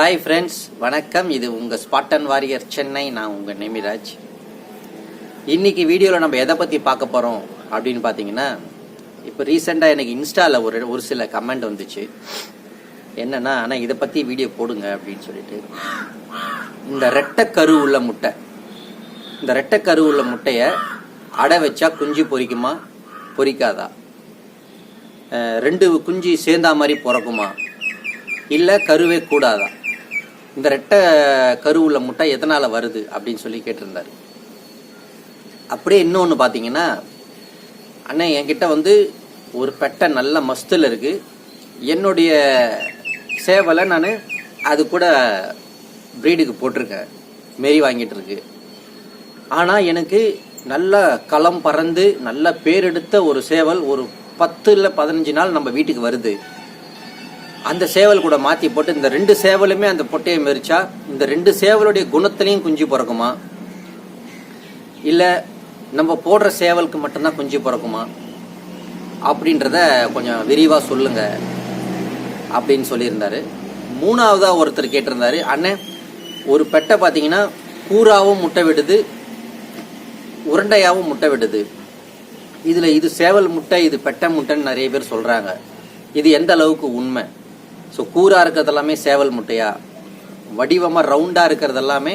Hi friends வணக்கம். இது உங்கள் ஸ்பாட்டன் வாரியர் சென்னை நான் உங்கள் நேமிராஜ் இன்னைக்கு வீடியோவில் நம்ம எதை பற்றி பார்க்க போகிறோம் அப்படின்னு பார்த்தீங்கன்னா இப்போ ரீசெண்டாக எனக்கு இன்ஸ்டாவில் ஒரு ஒரு சில கமெண்ட் வந்துச்சு. என்னென்னா ஆனால் இதை பற்றி வீடியோ போடுங்க அப்படின்னு சொல்லிட்டு. இந்த ரெட்டை கரு உள்ள முட்டை. இந்த ரெட்டை கரு உள்ள முட்டையை அடை வச்சா குஞ்சு பொரிக்குமா பொரிக்காதா ரெண்டு குஞ்சு சேர்ந்தா மாதிரி பிறக்குமா? இல்லை கருவே கூடாதா? இந்த ரெட்டை கரு உள்ள முட்டை எதனால் வருது அப்படின்னு சொல்லி கேட்டிருந்தார். அப்படியே இன்னொன்று பார்த்தீங்கன்னா அண்ணன் என்கிட்ட வந்து ஒரு பெட்டை நல்ல மஸ்தில் இருக்குது என்னுடைய சேவலை நான் அது கூட ப்ரீடுக்கு போட்டிருக்கேன். மெரி வாங்கிட்டு இருக்கு. ஆனால் எனக்கு நல்ல களம் பறந்து நல்ல பேர் எடுத்த ஒரு சேவல் ஒரு பத்து இல்லை பதினஞ்சு நாள் நம்ம வீட்டுக்கு வருது. அந்த சேவல் கூட மாற்றி போட்டு இந்த ரெண்டு சேவலுமே அந்த பொட்டையை மெரிச்சா இந்த ரெண்டு சேவலுடைய குணத்திலையும் குஞ்சு பிறக்குமா? இல்லை நம்ம போடுற சேவலுக்கு மட்டும்தான் குஞ்சு பிறக்குமா? அப்படின்றத கொஞ்சம் விரிவாக சொல்லுங்க அப்படின்னு சொல்லியிருந்தாரு. மூணாவதாக ஒருத்தர் கேட்டிருந்தாரு அண்ணன் ஒரு பெட்டை பார்த்தீங்கன்னா கூறாவும் முட்டை விடுது உருண்டையாவும் முட்டை விடுது. இதில் இது சேவல் முட்டை இது பெட்டை முட்டைன்னு நிறைய பேர் சொல்கிறாங்க இது எந்த அளவுக்கு உண்மை? ஸோ கூராக இருக்கிறது எல்லாமே சேவல் முட்டையா? வடிவமாக ரவுண்டாக இருக்கிறது எல்லாமே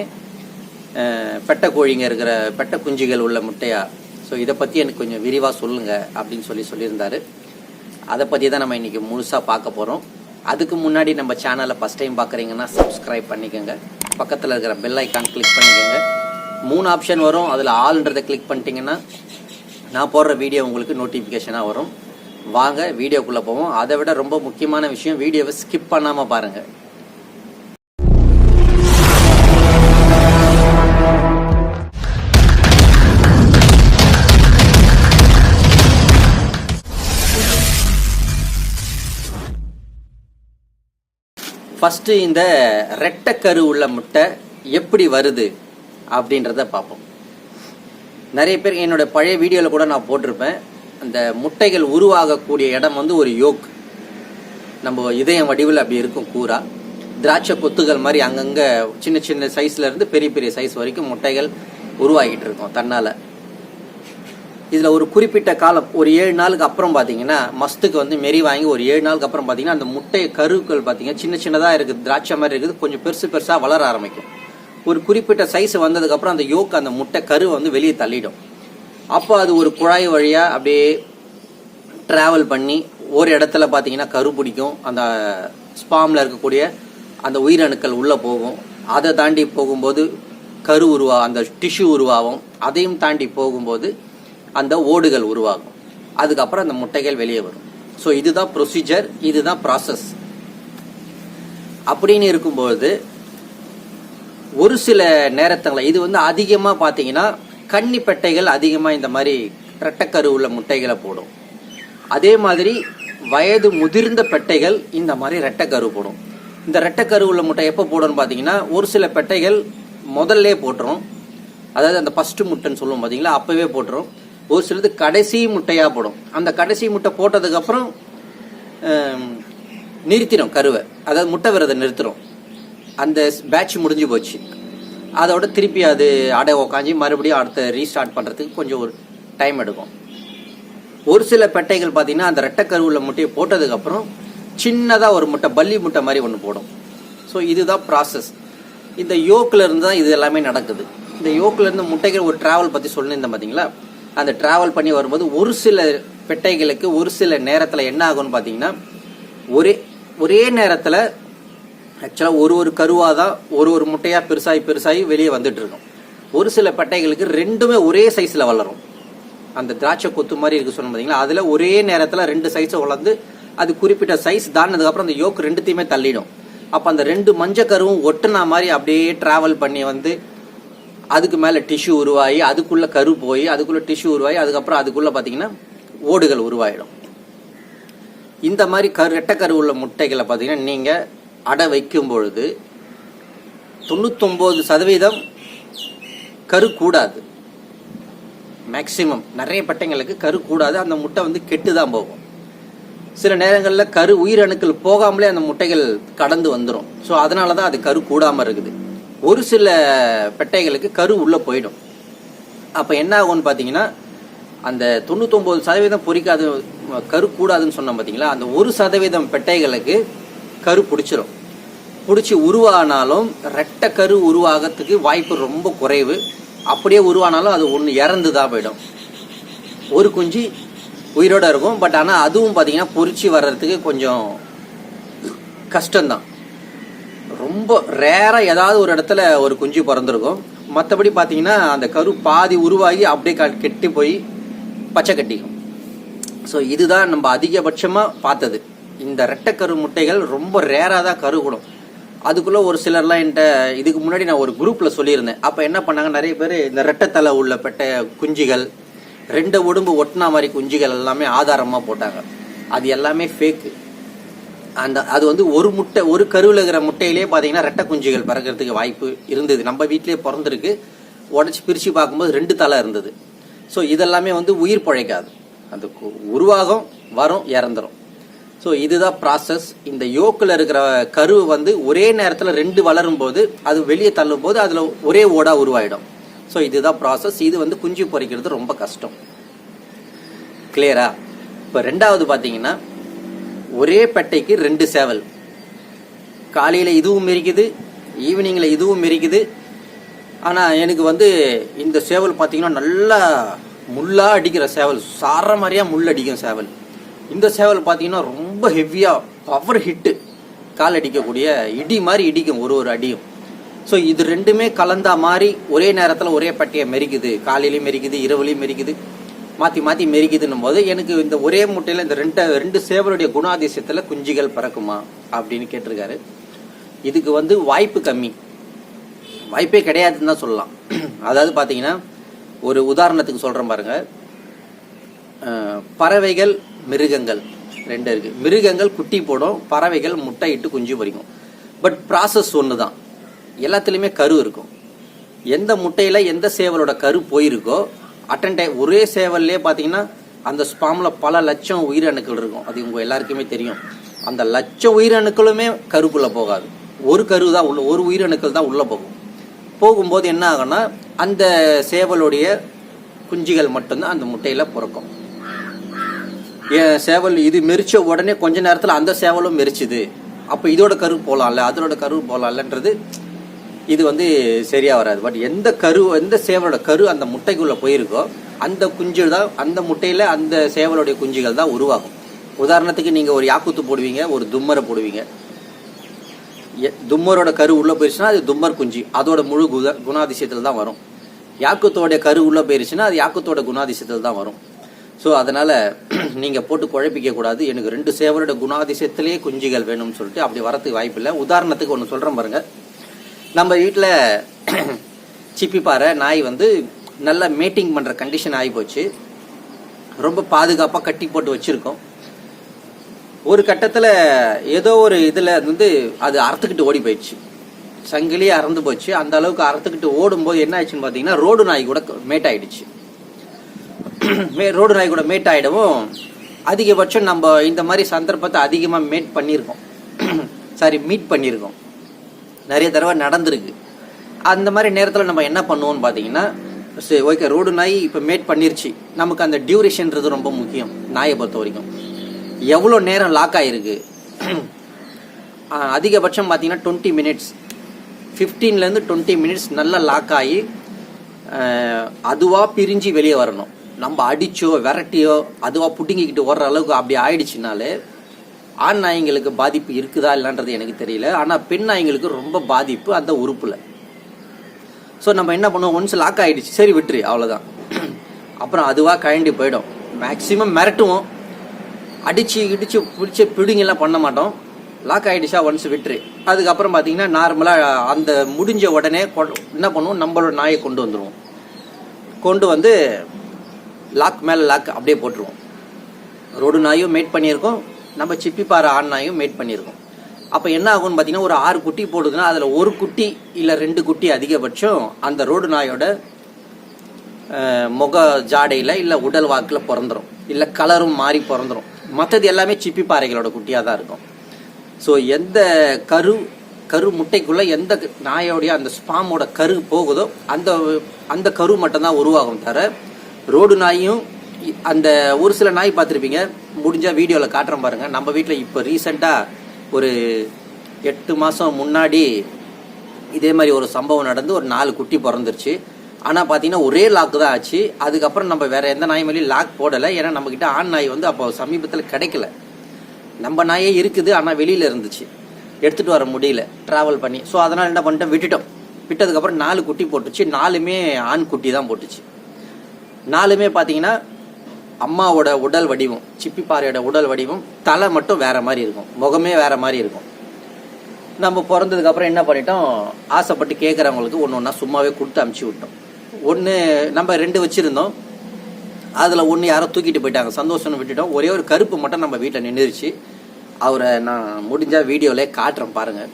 பெட்டை கோழிங்க இருக்கிற பெட்டை குஞ்சுகள் உள்ள முட்டையா? ஸோ இதை பற்றி எனக்கு கொஞ்சம் விரிவாக சொல்லுங்க அப்படின்னு சொல்லி சொல்லியிருந்தாரு. அதை பற்றி தான் நம்ம இன்றைக்கி முழுசாக பார்க்க போகிறோம் அதுக்கு முன்னாடி நம்ம சேனலை ஃபஸ்ட் டைம் பார்க்குறீங்கன்னா சப்ஸ்கிரைப் பண்ணிக்கோங்க. பக்கத்தில் இருக்கிற பெல் ஐக்கான் கிளிக் பண்ணிக்கோங்க. மூணு ஆப்ஷன் வரும். அதில் ஆல்ன்றதை கிளிக் பண்ணிட்டீங்கன்னா நான் போடுற வீடியோ உங்களுக்கு நோட்டிஃபிகேஷனாக வரும். வாங்க வீடியோக்குள்ளே போவோம். அதை விட ரொம்ப முக்கியமான விஷயம் வீடியோவை ஸ்கிப் பண்ணாமல் பாருங்கள் ஃபஸ்ட்டு இந்த ரெட்டக்கரு உள்ள முட்டை எப்படி வருது அப்படின்றத பார்ப்போம். நிறைய பேர் என்னோட பழைய வீடியோவில் கூட நான் போட்டிருப்பேன். அந்த முட்டைகள் உருவாகக்கூடிய இடம் வந்து ஒரு யோக். நம்ம இதயம் வடிவில் அப்படி இருக்கும் கூரா. திராட்சை கொத்துகள் மாதிரி அங்கங்கே சின்ன சின்ன சைஸ்ல இருந்து பெரிய பெரிய சைஸ் வரைக்கும் முட்டைகள் உருவாகிட்டு இருக்கும் தன்னால். இதில் ஒரு குறிப்பிட்ட காலம் ஒரு ஏழு நாளுக்கு அப்புறம் பார்த்தீங்கன்னா மஸ்துக்கு வந்து மெரி வாங்கி ஒரு ஏழு நாளுக்கு அப்புறம் பார்த்தீங்கன்னா அந்த முட்டை கருக்கள் பார்த்தீங்கன்னா சின்ன சின்னதாக இருக்குது. திராட்சை மாதிரி இருக்குது கொஞ்சம் பெருசு பெருசாக வளர ஆரம்பிக்கும். ஒரு குறிப்பிட்ட சைஸ் வந்ததுக்கப்புறம் அந்த யோக் அந்த முட்டை கரு வந்து வெளியே தள்ளிடும். அப்போ அது ஒரு குழாய் வழியாக அப்படியே ட்ராவல் பண்ணி ஒரு இடத்துல பார்த்தீங்கன்னா கரு பிடிக்கும். அந்த ஸ்பாமில் இருக்கக்கூடிய அந்த உயிரணுக்கள் உள்ளே போகும். அதை தாண்டி போகும்போது கரு உருவா அந்த டிஷ்யூ உருவாகும். அதையும் தாண்டி போகும்போது அந்த ஓடுகள் உருவாகும். அதுக்கப்புறம் அந்த முட்டைகள் வெளியே வரும். ஸோ இதுதான் ப்ரொசீஜர் இதுதான் ப்ராசஸ் அப்படின்னு இருக்கும்போது ஒரு சில நேரத்தில் இது வந்து அதிகமாக பார்த்தீங்கன்னா கன்னி பெட்டைகள் அதிகமாக இந்த மாதிரி ரெட்டைக்கரு உள்ள முட்டைகளை போடும். அதே மாதிரி வயது முதிர்ந்த பெட்டைகள் இந்த மாதிரி ரெட்டைக்கரு போடும். இந்த ரெட்டைக்கருவில் உள்ள முட்டை எப்போ போடணும்னு பார்த்தீங்கன்னா ஒரு சில பெட்டைகள் முதல்ல போட்டுரும். அதாவது அந்த ஃபஸ்ட்டு முட்டைன்னு சொல்லுவோம் பார்த்தீங்களா அப்போவே போட்டுரும். ஒரு சிலது கடைசி முட்டையாக போடும். அந்த கடைசி முட்டை போட்டதுக்கப்புறம் நிறுத்திடும் கருவை. அதாவது முட்டை விரதை நிறுத்திடும் அந்த பேட்ச் முடிஞ்சு போச்சு. அதோட திருப்பி அது அடை உக்காஞ்சி மறுபடியும் அடுத்த ரீஸ்டார்ட் பண்ணுறதுக்கு கொஞ்சம் ஒரு டைம் எடுக்கும். ஒரு சில பெட்டைகள் பார்த்தீங்கன்னா அந்த ரெட்டை கருவில் முட்டையை போட்டதுக்கப்புறம் சின்னதாக ஒரு முட்டை பல்லி முட்டை மாதிரி ஒன்று போடும். ஸோ இதுதான் ப்ராசஸ் இந்த யோக்கிலேருந்து தான் இது எல்லாமே நடக்குது. இந்த யோக்கில் இருந்து முட்டைகள் ஒரு ட்ராவல் பற்றி சொல்லியிருந்தேன் பார்த்தீங்களா அந்த ட்ராவல் பண்ணி வரும்போது ஒரு சில பெட்டைகளுக்கு ஒரு சில நேரத்தில் என்ன ஆகும்னு பார்த்தீங்கன்னா ஒரே ஒரே நேரத்தில் ஆக்சுவலாக ஒரு ஒரு கருவாக தான் ஒரு ஒரு முட்டையாக பெருசாகி பெருசாகி வெளியே வந்துட்டு இருக்கும் ஒரு சில பட்டைகளுக்கு ரெண்டுமே ஒரே சைஸில் வளரும். அந்த திராட்சை கொத்து மாதிரி இருக்கு சொன்ன பார்த்தீங்களா அதில் ஒரே நேரத்தில் ரெண்டு சைஸை வளர்ந்து அது குறிப்பிட்ட சைஸ் தாண்டினதுக்கப்புறம் அந்த யோக்கு ரெண்டுத்தையுமே தள்ளிடும். அப்போ அந்த ரெண்டு மஞ்சள் கருவும் ஒட்டுனா மாதிரி அப்படியே ட்ராவல் பண்ணி வந்து அதுக்கு மேலே டிஷ்யூ உருவாகி அதுக்குள்ளே கரு போய் அதுக்குள்ளே டிஷ்யூ உருவாகி அதுக்கப்புறம் அதுக்குள்ளே பார்த்தீங்கன்னா ஓடுகள் உருவாயிடும். இந்த மாதிரி கரு ரெட்டைக்கரு உள்ள முட்டைகளை பார்த்தீங்கன்னா நீங்கள் அடை வைக்கும் பொழுது தொண்ணூத்தொம்பது சதவீதம் கரு கூடாது. மேக்சிமம் நிறைய பட்டைங்களுக்கு கரு கூடாது. அந்த முட்டை வந்து கெட்டு தான் போகும். சில நேரங்களில் கரு உயிரணுக்கள் போகாமலே அந்த முட்டைகள் கடந்து வந்துடும் ஸோ அதனால தான் அது கரு கூடாமல் இருக்குது. ஒரு சில பெட்டைகளுக்கு கரு உள்ளே போயிடும். அப்போ என்ன ஆகும்னு பார்த்தீங்கன்னா அந்த தொண்ணூத்தொம்பது சதவீதம் பொறிக்காது கரு கூடாதுன்னு சொன்னோம் பார்த்தீங்களா அந்த ஒரு சதவீதம் பெட்டைகளுக்கு கரு பிடிச்சிரும். பிடிச்சி உருவானாலும் ரெட்டை கரு உருவாகிறதுக்கு வாய்ப்பு ரொம்ப குறைவு. அப்படியே உருவானாலும் அது ஒன்று இறந்து தான் போயிடும். ஒரு குஞ்சு உயிரோடு இருக்கும். பட் ஆனால் அதுவும் பார்த்தீங்கன்னா பொறிச்சு வர்றதுக்கு கொஞ்சம் கஷ்டம்தான். ரொம்ப ரேராக ஏதாவது ஒரு இடத்துல ஒரு குஞ்சு பிறந்திருக்கும். மற்றபடி பார்த்தீங்கன்னா அந்த கரு பாதி உருவாகி அப்படியே க- கெட்டி போய் பச்சை கட்டிக்கும். ஸோ இதுதான் நம்ம அதிகபட்சமாக பார்த்தது. இந்த ரெட்டைக்கரு முட்டைகள் ரொம்ப ரேராக தான் கருகுடும். அதுக்குள்ளே ஒரு சிலர்லாம் என்கிட்ட இதுக்கு முன்னாடி நான் ஒரு குரூப்பில் சொல்லியிருந்தேன். அப்போ என்ன பண்ணாங்க நிறைய பேர் இந்த ரெட்டைத்தலை உள்ள பெட்டை குஞ்சுகள் ரெண்டு உடம்பு ஒட்டினா மாதிரி குஞ்சுகள் எல்லாமே ஆதாரமாக போட்டாங்க. அது எல்லாமே ஃபேக்கு அந்த அது வந்து ஒரு முட்டை ஒரு கருவில் இருக்கிற முட்டையிலே பார்த்தீங்கன்னா ரெட்டை குஞ்சுகள் பிறக்கிறதுக்கு வாய்ப்பு இருந்தது. நம்ம வீட்டிலேயே பிறந்திருக்கு. உடச்சி பிரித்து பார்க்கும்போது ரெண்டு தலை இருந்தது. ஸோ இதெல்லாமே வந்து உயிர் பிழைக்காது. அது கு- உருவாகும் வரும் இறந்துரும். ஸோ இதுதான் ப்ராசஸ் இந்த யோக்கில் இருக்கிற கரு வந்து ஒரே நேரத்தில் ரெண்டு வளரும் போது அது வெளியே தள்ளும் போது அதில் ஒரே ஓடாக உருவாயிடும். ஸோ இதுதான் ப்ராசஸ் இது வந்து குஞ்சு பொறிக்கிறது ரொம்ப கஷ்டம். கிளியரா இப்போ ரெண்டாவது பார்த்தீங்கன்னா ஒரே பெட்டைக்கு ரெண்டு சேவல். காலையில் இதுவும் மெரிக்குது ஈவினிங்கில் இதுவும் மெரிக்குது. ஆனால் எனக்கு வந்து இந்த சேவல் பார்த்தீங்கன்னா நல்லா முள்ளாக அடிக்கிற சேவல். சார மாதிரியாக முள் அடிக்கும் சேவல். இந்த சேவல் பார்த்தீங்கன்னா ரொம்ப ஹெவியாக பவர் ஹிட்டு கால் அடிக்கக்கூடிய இடி மாதிரி இடிக்கும் ஒரு ஒரு அடியும். ஸோ இது ரெண்டுமே கலந்தா மாதிரி ஒரே நேரத்தில் ஒரே பட்டையை மெரிக்குது. காலையிலையும் மெரிக்குது இரவுலையும் மெரிக்குது. மாற்றி மாற்றி மெரிக்குதுன்னும் போது எனக்கு இந்த ஒரே முட்டையில் இந்த ரெண்டு ரெண்டு சேவலுடைய குணாதிசயத்தில் குஞ்சுகள் பறக்குமா அப்படின்னு கேட்டிருக்காரு. இதுக்கு வந்து வாய்ப்பு கம்மி. வாய்ப்பே கிடையாதுன்னு தான் சொல்லலாம். அதாவது பார்த்தீங்கன்னா ஒரு உதாரணத்துக்கு சொல்கிறேன் பாருங்கள் பறவைகள் மிருகங்கள். ரெண்டு இருக்கு. மிருகங்கள் குட்டி போடும் பறவைகள் முட்டை இட்டு குஞ்சு பொறிக்கும் பட் ப்ராசஸ் ஒன்று தான் எல்லாத்துலேயுமே கரு இருக்கும். எந்த முட்டையில் எந்த சேவலோட கரு போயிருக்கோ அட்டன் டைம் ஒரே சேவல்லே பார்த்தீங்கன்னா அந்த ஸ்பாமில் பல லட்சம் உயிரணுக்கள் இருக்கும். அது உங்கள் எல்லாருக்குமே தெரியும். அந்த லட்சம் உயிரணுக்களுமே கருக்குள்ளே போகாது. ஒரு கரு தான் உள்ள ஒரு உயிரணுக்கள் தான் உள்ளே போகும். போகும்போது என்ன ஆகும்னா அந்த சேவலுடைய குஞ்சுகள் மட்டும்தான் அந்த முட்டையில் பிறக்கும். சேவல் இது மெரிச்ச உடனே கொஞ்ச நேரத்தில் அந்த சேவலும் மெரிச்சுது. அப்போ இதோட கரு போகலாம்ல அதனோட கரு போகலாம்லன்றது இது வந்து சரியாக வராது. பட் எந்த கரு எந்த சேவலோட கரு அந்த முட்டைக்குள்ளே போயிருக்கோ அந்த குஞ்சு தான் அந்த முட்டையில் அந்த சேவலுடைய குஞ்சுகள் தான் உருவாகும். உதாரணத்துக்கு நீங்கள் ஒரு யாக்குத்து போடுவீங்க ஒரு தும்மரை போடுவீங்க. எ- தும்மரோட கரு உள்ளே போயிருச்சுன்னா அது தும்மர் குஞ்சு அதோட முழு குத குணாதிசயத்தில் தான் வரும். யாக்குத்தோடைய கரு உள்ளே போயிருச்சுன்னா அது யாக்குத்தோட குணாதிசயத்தில் தான் வரும். ஸோ அதனால் நீங்கள் போட்டு குழப்பிக்க கூடாது. எனக்கு ரெண்டு சேவலோட குணாதிசயத்திலேயே குஞ்சுகள் வேணும்னு சொல்லிட்டு அப்படி வரதுக்கு வாய்ப்பு இல்லை. உதாரணத்துக்கு ஒன்று சொல்கிறேன் பாருங்க. நம்ம வீட்டில் சிப்பிப்பாறை நாய் வந்து நல்லா மேட்டிங் பண்ணுற கண்டிஷன் ஆகி போச்சு. ரொம்ப பாதுகாப்பாக கட்டி போட்டு வச்சுருக்கோம். ஒரு கட்டத்தில் ஏதோ ஒரு இதில் வந்து அது அறுத்துக்கிட்டு ஓடி போயிடுச்சு. சங்கிலியே அறந்து போச்சு. அந்த அளவுக்கு அறுத்துக்கிட்டு ஓடும்போது என்ன ஆயிடுச்சுன்னு பார்த்தீங்கன்னா ரோடு நாய் கூட மேட் ஆயிடுச்சு. மே ரோடு நாய் கூட மேட் ஆகிடவும் அதிகபட்சம் நம்ம இந்த மாதிரி சந்தர்ப்பத்தை அதிகமாக மேட் பண்ணியிருக்கோம் சாரி மீட் பண்ணியிருக்கோம் நிறைய தடவை நடந்திருக்கு. அந்த மாதிரி நேரத்தில் நம்ம என்ன பண்ணுவோம்னு பார்த்தீங்கன்னா சரி ஓகே ரோடு நாய் இப்போ மேட் பண்ணிருச்சு. நமக்கு அந்த டியூரேஷன்றது ரொம்ப முக்கியம் நாயை பொறுத்த வரைக்கும். எவ்வளோ நேரம் லாக் ஆகிருக்கு அதிகபட்சம் பார்த்தீங்கன்னா டுவெண்ட்டி மினிட்ஸ் ஃபிஃப்டீன்லேருந்து டுவெண்ட்டி மினிட்ஸ் நல்லா லாக் ஆகி அதுவாக பிரிஞ்சு வெளியே வரணும். நம்ம அடிச்சோ விரட்டியோ அதுவாக புடுங்கிக்கிட்டு ஓடுற அளவுக்கு அப்படி ஆயிடுச்சுனாலே ஆண் நாய்ங்களுக்கு பாதிப்பு இருக்குதா இல்லைன்றது எனக்கு தெரியல. ஆனால் பெண் நாய்ங்களுக்கு ரொம்ப பாதிப்பு அந்த உறுப்பில். ஸோ நம்ம என்ன பண்ணுவோம்? ஒன்ஸ் லாக் ஆகிடுச்சு சரி விட்டுரு. அவ்வளோதான் அப்புறம் அதுவாக கழண்டி போயிடும். மேக்ஸிமம் மிரட்டுவோம். அடித்து இடித்து பிடிச்ச பிடுங்கெல்லாம் பண்ண மாட்டோம். லாக் ஆகிடுச்சா ஒன்ஸ் விட்டுரு. அதுக்கப்புறம் பார்த்தீங்கன்னா நார்மலாக அந்த முடிஞ்ச உடனே கொ- என்ன பண்ணுவோம்? நம்மளோட நாயை கொண்டு வந்துடுவோம் கொண்டு வந்து லாக் மேலே லாக் அப்படியே போட்டுருவோம். ரோடு நாயும் மேட் பண்ணியிருக்கோம். நம்ம சிப்பிப்பாறை ஆண் நாயும் மேட் பண்ணியிருக்கோம். அப்போ என்ன ஆகும்னு பார்த்தீங்கன்னா ஒரு ஆறு குட்டி போடுதுன்னா அதில் ஒரு குட்டி இல்லை ரெண்டு குட்டி அதிகபட்சம் அந்த ரோடு நாயோட முக ஜாடையில் இல்லை உடல் வாக்கில் பிறந்துடும் இல்லை கலரும் மாறி பிறந்துடும் மற்றது எல்லாமே சிப்பி பாறைகளோட குட்டியாக தான் இருக்கும். ஸோ எந்த கரு கரு முட்டைக்குள்ளே எந்த நாயோடைய அந்த ஸ்பாமோட கரு போகுதோ அந்த அந்த கரு மட்டும்தான் உருவாகும் தவிர ரோடு நாயும் அந்த ஒரு சில நாய் பார்த்துருப்பீங்க. முடிஞ்சால் வீடியோவில் காட்டுறேன் பாருங்கள் நம்ம வீட்டில் இப்போ ரீசெண்டாக ஒரு எட்டு மாதம் முன்னாடி இதே மாதிரி ஒரு சம்பவம் நடந்து ஒரு நாலு குட்டி பிறந்துருச்சு. ஆனால் பார்த்தீங்கன்னா ஒரே லாக் தான் ஆச்சு. அதுக்கப்புறம் நம்ம வேறு எந்த நாய் மேலேயும் லாக் போடலை. ஏன்னா நம்மக்கிட்ட ஆண் நாய் வந்து அப்போ சமீபத்தில் கிடைக்கல. நம்ம நாயே இருக்குது ஆனால் வெளியில் இருந்துச்சு. எடுத்துகிட்டு வர முடியல. ட்ராவல் பண்ணி. ஸோ அதனால் என்ன பண்ணிட்டோம்? விட்டுட்டோம். விட்டதுக்கப்புறம் நாலு குட்டி போட்டுச்சு. நாலுமே ஆண் குட்டி தான் போட்டுச்சு. நாலுமே பார்த்தீங்கன்னா அம்மாவோட உடல் வடிவம் சிப்பிப்பாறையோட உடல் வடிவம் தலை மட்டும் வேற மாதிரி இருக்கும். முகமே வேற மாதிரி இருக்கும். நம்ம பிறந்ததுக்கு அப்புறம் என்ன பண்ணிட்டோம்? ஆசைப்பட்டு கேட்குறவங்களுக்கு ஒன்று ஒன்றா சும்மாவே கொடுத்து அமுச்சு விட்டோம். ஒன்று நம்ம ரெண்டு வச்சுருந்தோம். அதில் ஒன்று யாரோ தூக்கிட்டு போயிட்டாங்க. சந்தோஷம்னு விட்டுட்டோம். ஒரே ஒரு கருப்பு மட்டும் நம்ம வீட்டில் நின்றுச்சு அவரை நான் முடிஞ்சால் வீடியோவிலே காட்டுறேன் பாருங்கள்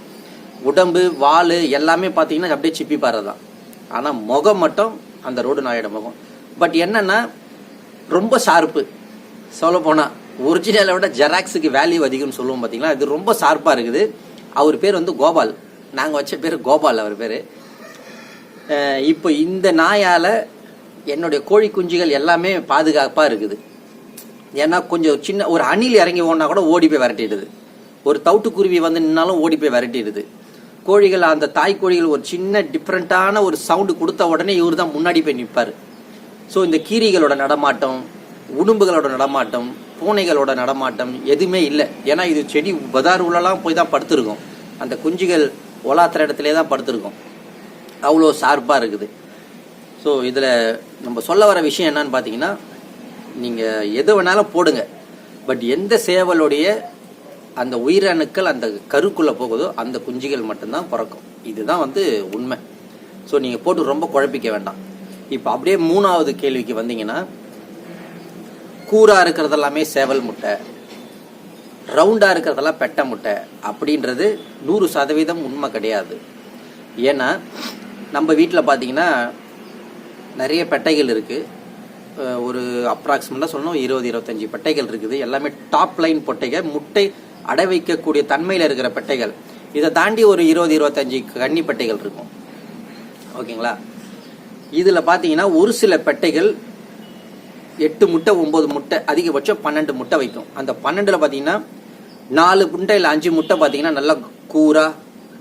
உடம்பு வால் எல்லாமே பார்த்தீங்கன்னா அப்படியே சிப்பி பாறை தான். ஆனால் முகம் மட்டும் அந்த ரோடு நாயோட முகம். பட் என்னன்னா ரொம்ப ஷார்ப்பு. சொல்ல போனால் ஒரிஜினலை விட ஜெராக்ஸுக்கு வேல்யூ அதிகம்னு சொல்லுவோம் பார்த்தீங்களா இது ரொம்ப ஷார்ப்பாக இருக்குது. அவர் பேர் வந்து கோபால். நாங்கள் வச்ச பேர் கோபால் அவர் பேர். இப்போ இந்த நாயால் என்னுடைய கோழி குஞ்சுகள் எல்லாமே பாதுகாப்பாக இருக்குது. ஏன்னா கொஞ்சம் சின்ன ஒரு அணில் இறங்கி ஓடினா கூட ஓடி போய் விரட்டிடுது. ஒரு தவிட்டுக்குருவி வந்து நின்னாலும் ஓடி போய் விரட்டிடுது. கோழிகள் அந்த தாய் கோழிகள் ஒரு சின்ன டிஃப்ரெண்ட்டான ஒரு சவுண்டு கொடுத்த உடனே இவர் தான் முன்னாடி போய் நிற்பார் ஸோ இந்த கீரிகளோட நடமாட்டம் உடும்புகளோட நடமாட்டம் பூனைகளோட நடமாட்டம் எதுவுமே இல்லை. ஏன்னா இது செடி பதார் உள்ளலாம் போய் தான் படுத்துருக்கோம். அந்த குஞ்சுகள் ஒலாத்துற இடத்துலே தான் படுத்துருக்கோம். அவ்வளோ ஷார்ப்பாக இருக்குது. ஸோ இதில் நம்ம சொல்ல வர விஷயம் என்னன்னு பார்த்தீங்கன்னா நீங்கள் எது வேணாலும் போடுங்க. பட் எந்த சேவலுடைய அந்த உயிரணுக்கள் அந்த கருக்குள்ளே போகுதோ அந்த குஞ்சுகள் மட்டும்தான் பிறக்கும். இதுதான் வந்து உண்மை. ஸோ நீங்கள் போட்டு ரொம்ப குழப்பிக்க வேண்டாம். இப்போ அப்படியே மூணாவது கேள்விக்கு வந்தீங்கன்னா கூரா இருக்கிறது எல்லாமே சேவல் முட்டை ரவுண்டா இருக்கிறதெல்லாம் பெட்டை முட்டை அப்படின்றது நூறு சதவீதம் உண்மை கிடையாது. ஏன்னா நம்ம வீட்டில் பார்த்தீங்கன்னா நிறைய பெட்டைகள் இருக்கு. ஒரு அப்ராக்சிமேட்டாக சொல்லணும் இருபது இருபத்தஞ்சி பெட்டைகள் இருக்குது. எல்லாமே டாப் லைன் பொட்டைகள். முட்டை அடை வைக்கக்கூடிய தன்மையில் இருக்கிற பெட்டைகள். இதை தாண்டி ஒரு இருபது இருபத்தஞ்சி கன்னி பெட்டைகள் இருக்கும். ஓகேங்களா? இதில் பார்த்தீங்கன்னா ஒரு சில பெட்டைகள் எட்டு முட்டை ஒம்பது முட்டை அதிகபட்சம் பன்னெண்டு முட்டை வைக்கும். அந்த பன்னெண்டில் பார்த்தீங்கன்னா நாலு முட்டை இல்லை அஞ்சு முட்டை பார்த்தீங்கன்னா நல்லா கூராக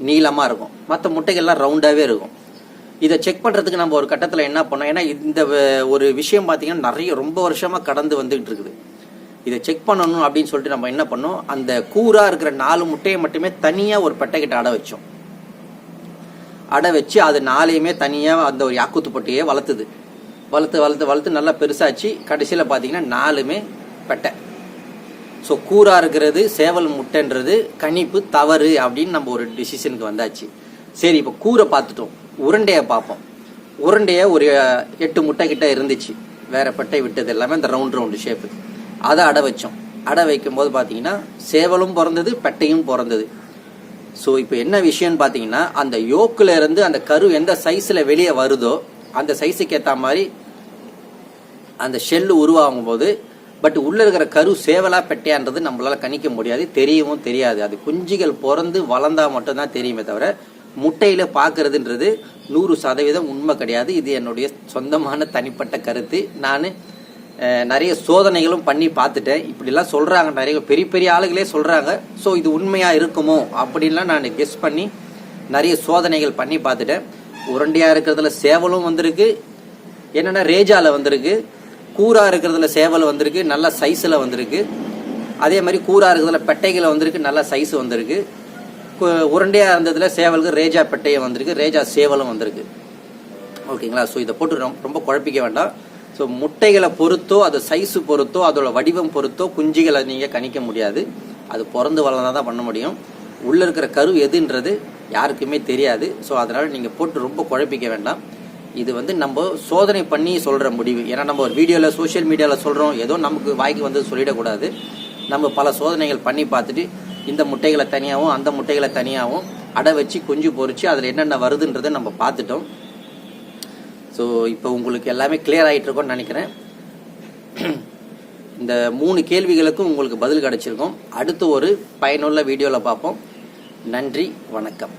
நீளமாக இருக்கும். மற்ற முட்டைகள்லாம் ரவுண்டாகவே இருக்கும். இதை செக் பண்ணுறதுக்கு நம்ம ஒரு கட்டத்தில் என்ன பண்ணோம்? ஏன்னா இந்த ஒரு விஷயம் பார்த்தீங்கன்னா நிறைய ரொம்ப வருஷமாக கடந்து வந்துகிட்டு இருக்குது. இதை செக் பண்ணணும் அப்படின்னு சொல்லிட்டு நம்ம என்ன பண்ணோம்? அந்த கூறாக இருக்கிற நாலு முட்டையை மட்டுமே தனியாக ஒரு பெட்டைக்கிட்ட அடை வச்சோம். அடை வச்சு அது நாளையுமே தனியாக அந்த ஒரு யாக்குத்து பொட்டையே வளர்த்துது. வளர்த்து வளர்த்து வளர்த்து நல்லா பெருசாச்சு. கடைசியில் பார்த்தீங்கன்னா நாலுமே பெட்டை. ஸோ கூரா இருக்கிறது சேவல் முட்டைன்றது கணிப்பு தவறு அப்படின்னு நம்ம ஒரு டிசிஷனுக்கு வந்தாச்சு. சரி இப்போ கூரை பார்த்துட்டோம். உருண்டையை பார்ப்போம். உருண்டையை ஒரு எட்டு முட்டை கிட்ட இருந்துச்சு. வேற பெட்டை விட்டது எல்லாமே அந்த ரவுண்ட் ரவுண்டு ஷேப்பு அதை அடை வச்சோம். அடை வைக்கும் போது பார்த்தீங்கன்னா சேவலும் பிறந்தது பெட்டையும் பிறந்தது. ஸோ இப்போ என்ன விஷயம்னு பார்த்தீங்கன்னா அந்த யோக்கில் இருந்து அந்த கரு எந்த சைஸில் வெளியே வருதோ அந்த சைஸுக்கு ஏற்ற மாதிரி அந்த ஷெல்லு உருவாகும் போது பட் உள்ளே இருக்கிற கரு சேவலா பெட்டையான்றது நம்மளால் கணிக்க முடியாது தெரியவும் தெரியாது. அது குஞ்சுகள் பிறந்து வளர்ந்தா மட்டும்தான் தெரியுமே தவிர முட்டையில் பார்க்கறதுன்றது நூறு சதவீதம் உண்மை கிடையாது. இது என்னுடைய சொந்தமான தனிப்பட்ட கருத்து. நான் நிறைய சோதனைகளும் பண்ணி பார்த்துட்டேன். இப்படிலாம் சொல்கிறாங்க நிறைய பெரிய பெரிய ஆளுகளே சொல்கிறாங்க ஸோ இது உண்மையாக இருக்குமோ அப்படின்லாம் நான் கெஸ் பண்ணி நிறைய சோதனைகள் பண்ணி பார்த்துட்டேன். உருண்டையாக இருக்கிறதுல சேவலும் வந்திருக்கு. என்னென்னா ரேஜாவில் வந்திருக்கு. கூறாக இருக்கிறதுல சேவல் வந்திருக்கு. நல்ல சைஸில் வந்திருக்கு. அதே மாதிரி கூறாக இருக்கிறதுல பெட்டைகள் வந்திருக்கு. நல்ல சைஸ் வந்திருக்கு. உருண்டையாக இருந்ததில் சேவலுக்கு ரேஜா பெட்டையும் வந்திருக்கு. ரேஜா சேவலும் வந்திருக்கு. ஓகேங்களா? ஸோ இதை போட்டு ரொம்ப குழப்பிக்க வேண்டாம். ஸோ முட்டைகளை பொறுத்தோ அது சைஸு பொறுத்தோ அதோட வடிவம் பொறுத்தோ குஞ்சுகளை நீங்கள் கணிக்க முடியாது. அது பிறந்து வளர்ந்தா தான் பண்ண முடியும். உள்ளே இருக்கிற கரு எதுன்றது யாருக்குமே தெரியாது. ஸோ அதனால் நீங்கள் போட்டு ரொம்ப குழப்பிக்க வேண்டாம். இது வந்து நம்ம சோதனை பண்ணி சொல்கிற முடிவு. ஏன்னா நம்ம ஒரு வீடியோவில் சோஷியல் மீடியாவில் சொல்கிறோம் ஏதோ நமக்கு வாய்க்கு வந்து சொல்லிடக்கூடாது. நம்ம பல சோதனைகள் பண்ணி பார்த்துட்டு இந்த முட்டைகளை தனியாகவும் அந்த முட்டைகளை தனியாகவும் அடை வச்சு குஞ்சு பொறிச்சு அதில் என்னென்ன வருதுன்றதை நம்ம பார்த்துட்டோம். ஸோ இப்போ உங்களுக்கு எல்லாமே கிளியர் ஆகிட்டு இருக்கும்னு நினைக்கிறேன். இந்த மூணு கேள்விகளுக்கும் உங்களுக்கு பதில் கிடைச்சிருக்கும். அடுத்து ஒரு பயனுள்ள வீடியோவில் பார்ப்போம். நன்றி வணக்கம்.